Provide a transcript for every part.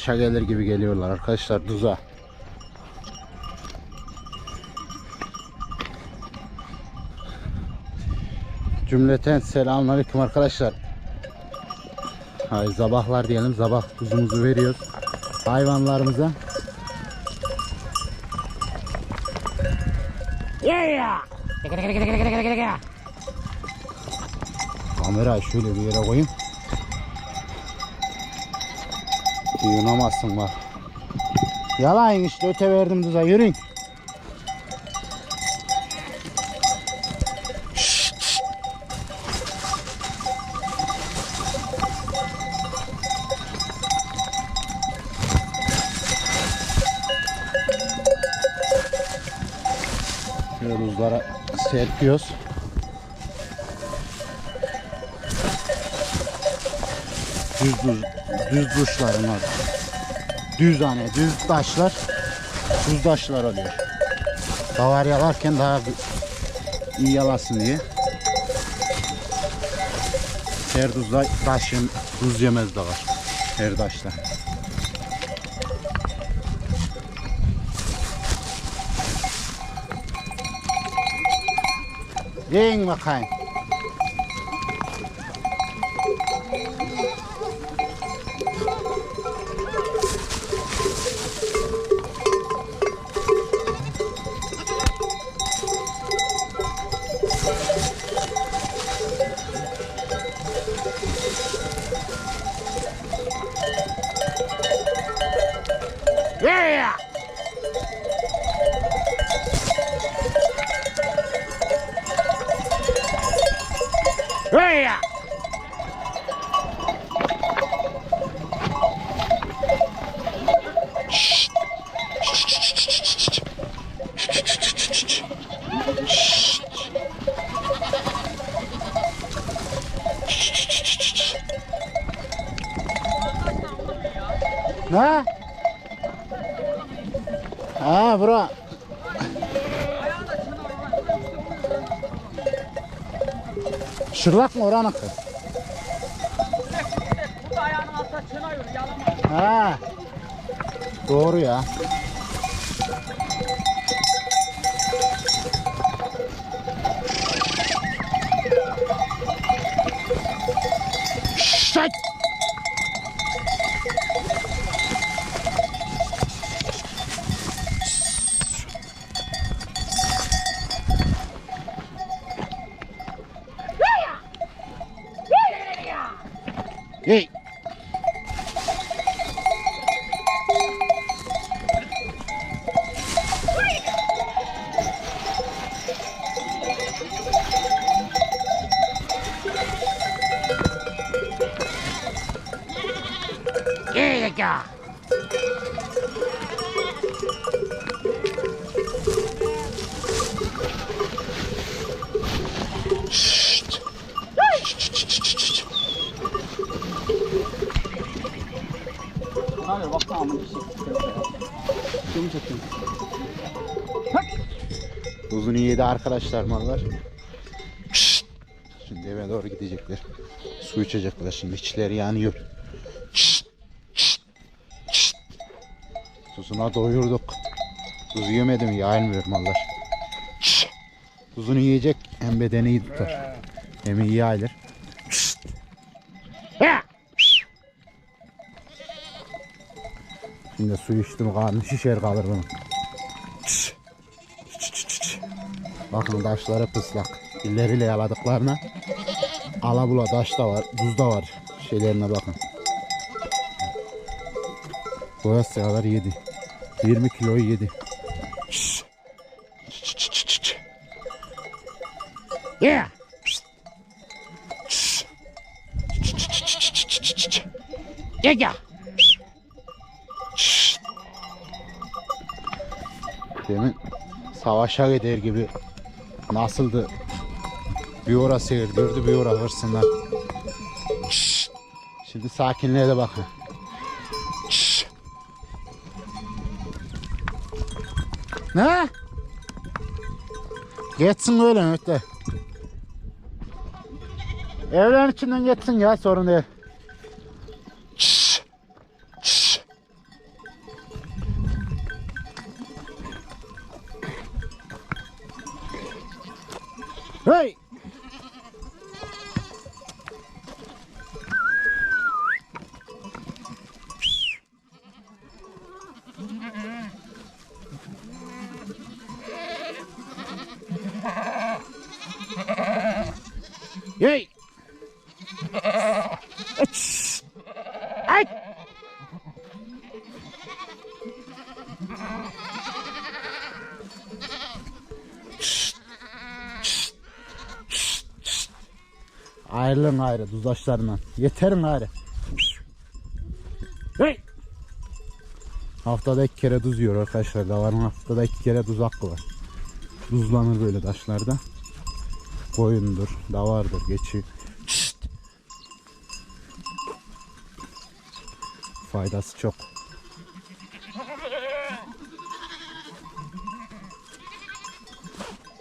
Savaşa gelir gibi geliyorlar arkadaşlar duza. Cümleten selamünaleyküm arkadaşlar. Hayır sabahlar diyelim. Sabah tuzumuzu veriyoruz hayvanlarımıza. Kamerayı şöyle bir yere koyayım. Yunamazsın bak. Yalan işte öte verdim tuza yürüyün. Şöyle buzlara serpiyoruz. Düz düz, düz duşların adı. Düz hani düz taşlar düz taşlar oluyor. Davar yalarken daha iyi yalasın diye. Her tuzda taş yem, tuz yemez davar. Her taşla. Yiyin bakayım. Şırlak mı oranın? Bu da ayağının altına çınıyor, yalama. Ha. Doğru ya. Şşt! Hey! Gel Şşt. Abi Kim çekin? Uzun yedi arkadaşlar mallar. Şşt. Şimdi eve doğru gidecekler. Su içecekler şimdi içleri yanıyor. Şşt. Şşt. Şşt. Tuzuna doyurduk. Tuzu yemedim yayılmıyor mallar. Şşt. Tuzunu yiyecek hem bedeni iyi tutar. Hem iyi yayılır. Şşt. Ya. Şşt. Şimdi su içtim karnı şişer kalır bunun. Bakın taşları pıslak. Dilleriyle yaladıklarına alabula taş da var, buz da var. Şeylerine bakın. Boyası kadar yedi. 20 kiloyu yedi. Şşt, şşt. Yeah. Şşt. Şşt. Şşt, şşt, şşt, şşt, şşt, şşt. Gel gel. Şşt. Demin savaşa gider gibi nasıldı? Bir ora seyirdirdi, bir ora hırsından. Şimdi sakinliğe de bakın. Ne? Geçsin öyle öte. Evlerin içinden geçsin ya sorun değil. Hey! Hey! Aç! Ay! Ayrılın ayrı duzaşlarından. Yeterin ayrı. Hey! Haftada iki kere duz yiyor arkadaşlar. Davarın haftada iki kere duz hakkı var. Duzlanır böyle taşlarda. Koyundur, davardır, geçi. Faydası çok.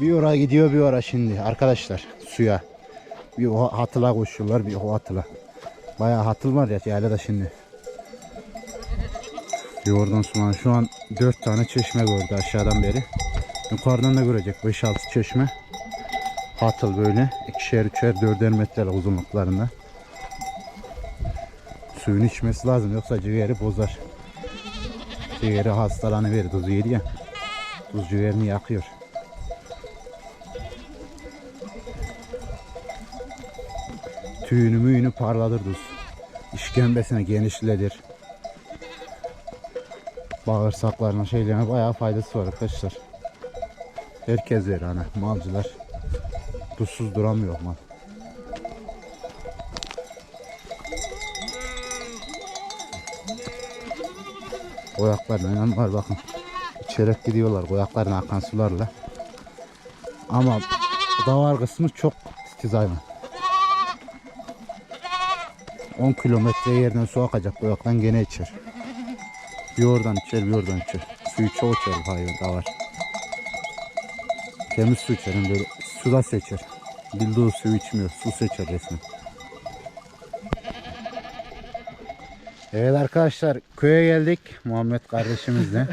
Bir ora gidiyor bir ora şimdi arkadaşlar suya. Bir o hatıla koşuyorlar bir o hatıla. Bayağı hatıl var ya yaylada şimdi. Bir oradan sonra şu an 4 tane çeşme gördü aşağıdan beri. Yukarıdan da görecek 5-6 çeşme. Hatıl böyle ikişer üçer dörder metre uzunluklarında. Suyun içmesi lazım yoksa ciğeri bozar. Ciğeri hastalanıverir tuzu yedi ya. Tuz ciğerini yakıyor. Tüyünü müyünü parladır tuz. İşkembesine genişledir. Bağırsaklarına şeylerine bayağı faydası var arkadaşlar. Herkes yer ana malcılar. Tuzsuz duramıyor mal. Koyaklar inan var bakın. İçerek gidiyorlar koyaklarına akan sularla. Ama davar kısmı çok titiz. 10 kilometre yerden su akacak koyaktan gene içer. Bir oradan içer bir oradan içer. Suyu çok içer bu hayvan davar. Temiz su içer hem böyle suda seçer. Bildiği suyu içmiyor. Su seçer resmen. Evet arkadaşlar köye geldik Muhammed kardeşimizle.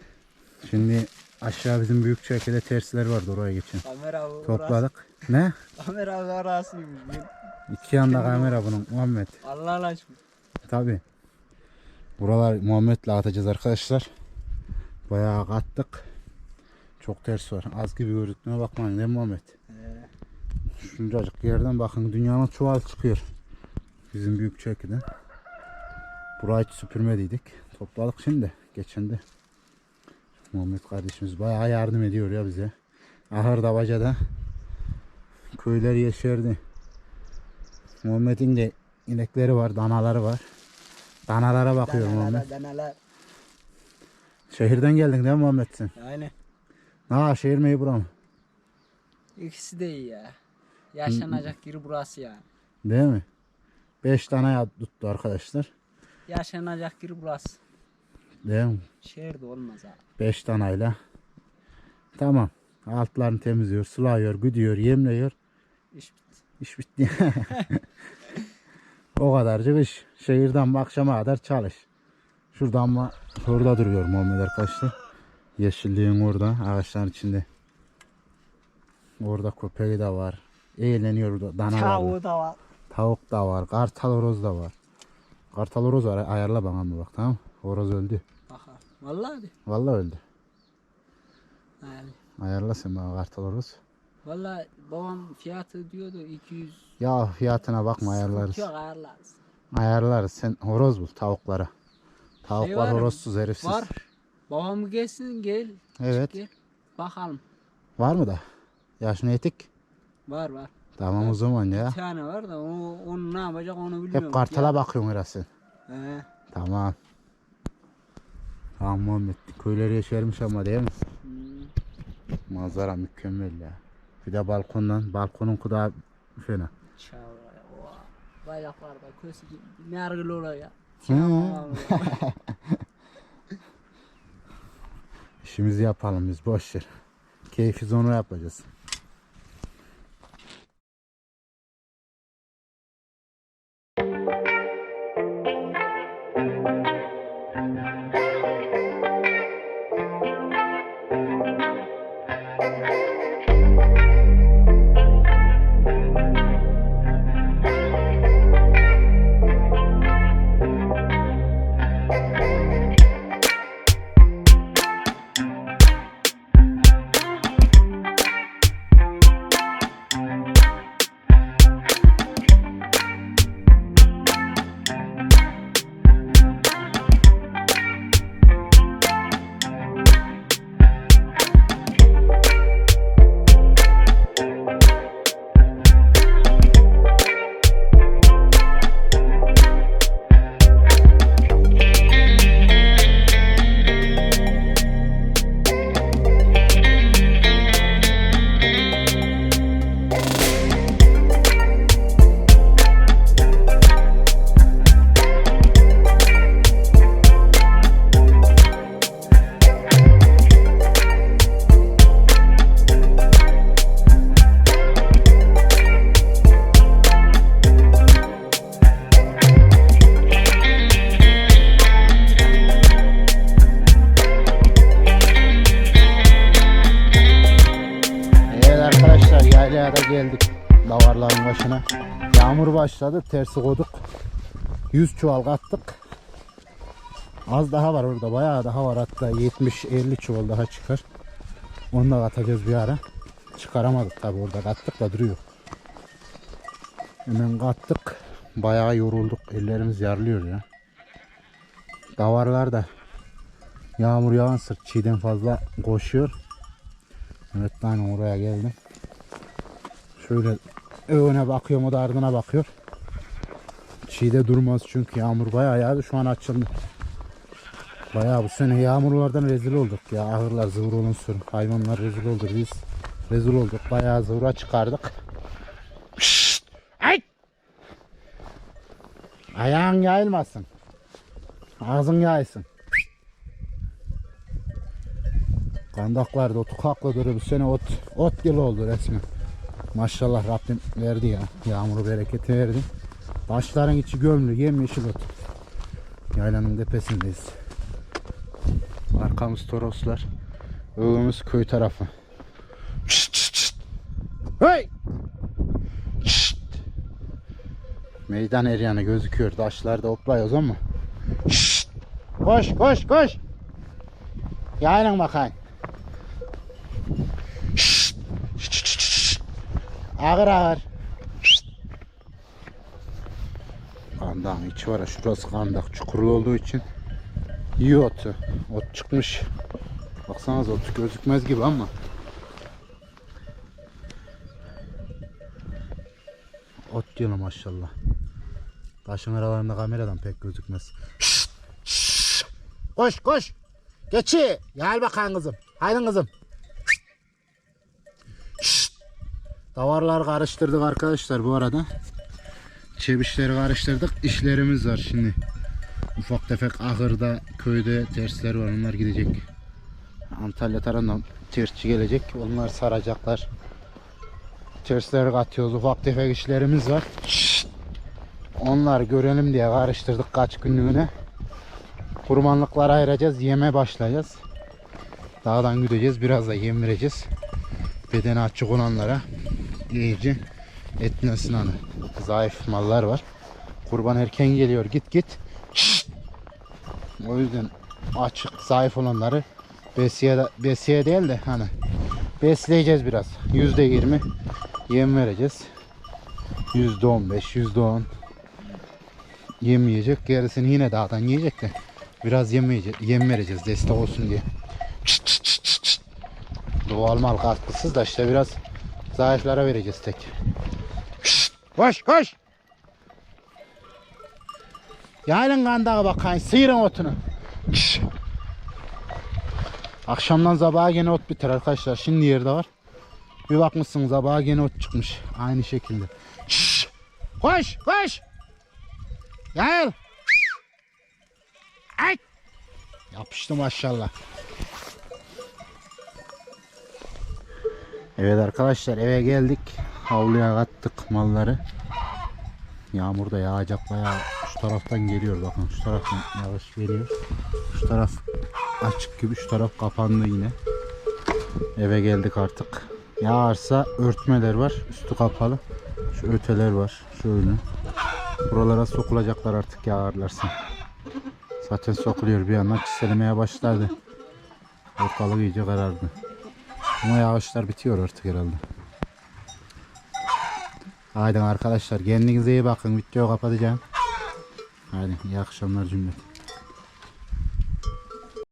Şimdi aşağı bizim büyük çekede tersler vardı oraya geçin. Kamera bu. Topladık. Ne? Kamera arasıyım. İki yanda kamera bunun Muhammed. Allah aşkına. Tabi. Buralar Muhammed'le atacağız arkadaşlar. Bayağı kattık. Çok ters var. Az gibi görüntüne bakmayın değil mi Muhammed? Şuncacık yerden bakın dünyanın çuval çıkıyor. Bizim büyük çekiden. Burayı hiç süpürmediydik. Topladık şimdi. Geçen de. Muhammed kardeşimiz bayağı yardım ediyor ya bize. Ahır Davaca'da köyler yeşerdi. Muhammed'in de inekleri var, danaları var. Danalara bakıyor Muhammed. Danalar. Şehirden geldin değil mi Muhammed sen? Aynen. Ha şehir mi bura mı? İkisi de iyi ya. Yaşanacak yeri burası yani. Değil mi? 5 tane ya tuttu arkadaşlar. Yaşanacak yeri burası. Değil mi? Şehirde olmaz abi. 5 taneyle. Tamam. Altlarını temizliyor, sulıyor, güdüyor, yemliyor. İş bitti. İş bitti. o kadarcık iş. Şehirden akşama kadar çalış. Şuradan mı? Şurada duruyor Muhammed arkadaşlar. Yeşilliğin orada, ağaçların içinde. Orada köpeği de var. Eğleniyor orada danalarla. Tavuğu da var. Tavuk da var. Kartal horoz da var. Kartal horoz var. Ayarla bana mı bak tamam? Horoz öldü. Bakalım. Vallahi. Vallahi öldü. Yani. Ayarla sen bana kartal horoz. Vallahi babam fiyatı diyordu 200. Ya fiyatına bakma ayarlarız. Yok ayarlarız. Ayarlarız. Sen horoz bul tavuklara. Tavuklar Şey var mı? horozsuz herifsiz. Var. Babam gelsin gel. Evet. Gel. Bakalım. Var mı da? Yaşını etik. Var var. Tamam o zaman ya. Bir tane var da o, onu ne yapacak onu bilmiyorum. Hep kartala bakıyorsun herhalde. He. Tamam. Tamam Muhammed. Köyleri yeşermiş ama değil mi? Hmm. Manzara mükemmel ya. Bir de balkondan. Balkonun kudağı fena. Çavra ya. oha. Bayraklarda köşe gibi. Nergil oraya. İşimizi yapalım biz boş ver. Keyfi sonra yapacağız. Başladı. Tersi koyduk. 100 çuval kattık. Az daha var orada. Bayağı daha var hatta 70-50 çuval daha çıkar. Onu da katacağız bir ara. Çıkaramadık tabi orada kattık da duruyor. Hemen kattık. Bayağı yorulduk. Ellerimiz yarlıyor ya. Davarlar da yağmur yağan sırt çiğden fazla koşuyor. Evet ben oraya geldim. Şöyle öne bakıyorum o da ardına bakıyor. Çiğde durmaz çünkü yağmur bayağı yağdı şu an açıldı. Bayağı bu sene yağmurlardan rezil olduk ya. Ahırlar zıvır olunsun. Hayvanlar rezil oldu. Biz rezil olduk. Bayağı zıvıra çıkardık. Şşt! Ay! Ayağın yayılmasın. Ağzın yaysın. Kandaklarda otu kaklıdır bu sene ot ot yılı oldu resmen. Maşallah Rabbim verdi ya. Yağmuru bereketi verdi. Başların içi gömlü yemyeşil ot. Yaylanın tepesindeyiz. Arkamız Toroslar. Önümüz köy tarafı. Şşt, şşt, şşt. Hey! Şşt. Meydan eryanı gözüküyor. Taşlarda oplıyoruz ama. Şşt. Koş koş koş. Yaylan bakayım. Şşt. Şşt, şşt, şşt. Ağır ağır. Şşt. Kandağın içi var şurası kandak çukurlu olduğu için iyi otu. Ot çıkmış. Baksanıza ot gözükmez gibi ama. Ot diyorum maşallah. Taşın aralarında kameradan pek gözükmez. Şşt, şşt. Koş koş. Geçi. Gel bakalım kızım. Haydi kızım. Davarlar karıştırdık arkadaşlar bu arada. Çebişleri karıştırdık. İşlerimiz var şimdi. Ufak tefek ahırda, köyde tersler var. Onlar gidecek. Antalya tarafından tersçi gelecek. Onlar saracaklar. Tersleri katıyoruz. Ufak tefek işlerimiz var. Onlar görelim diye karıştırdık kaç günlüğüne. Kurbanlıklara ayıracağız. Yeme başlayacağız. Dağdan gideceğiz. Biraz da yem vereceğiz. Bedeni açık olanlara iyice etine ısınanı. Zayıf mallar var. Kurban erken geliyor. Git git. O yüzden açık zayıf olanları besiye, besiye değil de hani besleyeceğiz biraz. Yüzde yirmi yem vereceğiz. Yüzde on beş, yüzde on yem yiyecek. Gerisini yine dağdan yiyecek de biraz yem, yem vereceğiz destek olsun diye. Çıt çıt çıt çıt. Doğal mal katkısız da işte biraz zayıflara vereceğiz tek. Koş koş. Yaylın kandağa bakayım sıyırın otunu. Şşt. Akşamdan sabaha gene ot biter arkadaşlar. Şimdi yerde var. Bir bakmışsın sabaha gene ot çıkmış. Aynı şekilde. Şşt. Koş koş. Gel. Ay. Yapıştı maşallah. Evet arkadaşlar eve geldik. Havluya kattık malları. Yağmur da yağacak bayağı şu taraftan geliyor bakın şu taraftan yağış geliyor. Şu taraf açık gibi şu taraf kapandı yine. Eve geldik artık. Yağarsa örtmeler var. Üstü kapalı. Şu öteler var. Şöyle. Buralara sokulacaklar artık yağarlarsa. Zaten sokuluyor bir yandan çiselemeye başladı. Ortalık iyice karardı. Ama yağışlar bitiyor artık herhalde. Haydi arkadaşlar kendinize iyi bakın. Videoyu kapatacağım. Hadi iyi akşamlar cümlet.